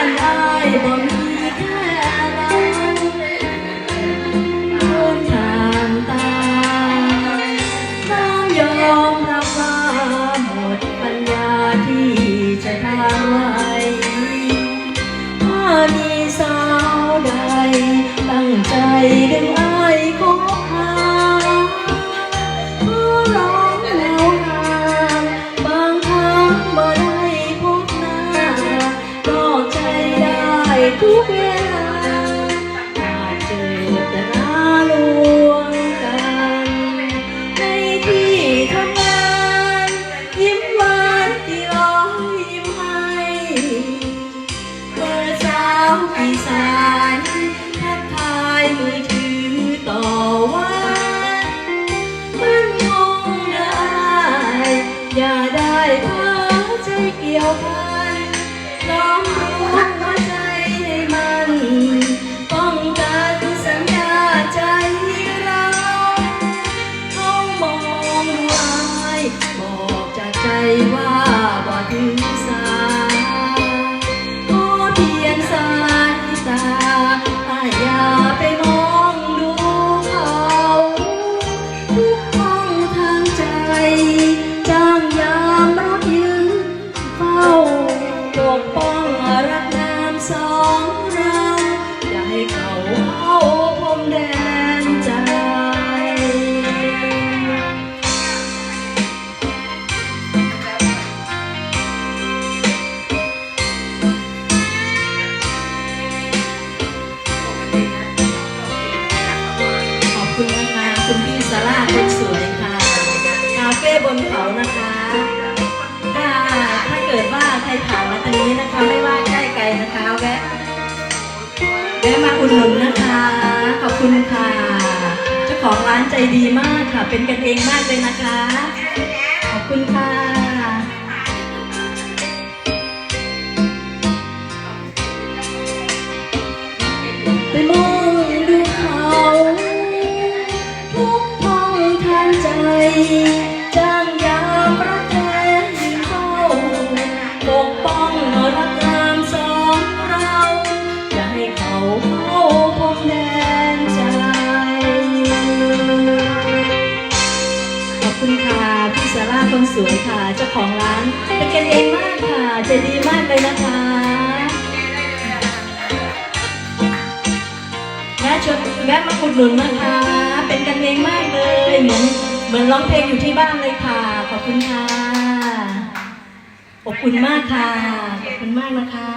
านอายบ่มีแค่เราต้นทางตายน้ำยอมรับว่าหมดปัญญาที่จะทำไว้ถ้ามีสาใดตั้งใจดึงอายคง ได้เพ้อใจเกี่ยวพันน้องรู้ว่าใจให้มันป้องกันสัญญาใจเราเขามองดูอายบอกจากใจว่า อุดหนุนนะคะ ขอบคุณค่ะ เจ้าของร้านใจดีมากค่ะ เป็นกันเองมากเลยนะคะ ขอบคุณค่ะ เข้าพรมแดนใจ ขอบคุณค่ะ พี่สาราคนสวยค่ะ เจ้าของร้าน เป็นกันเองมากค่ะใจดีมากเลยนะคะแม่ชวนแม่มาอุดหนุนนะคะ เป็นกันเองมากเลย เหมือนเหมือนร้องเพลงอยู่ที่บ้านเลยค่ะ ขอบคุณค่ะ ขอบคุณมากค่ะ ขอบคุณมากนะคะ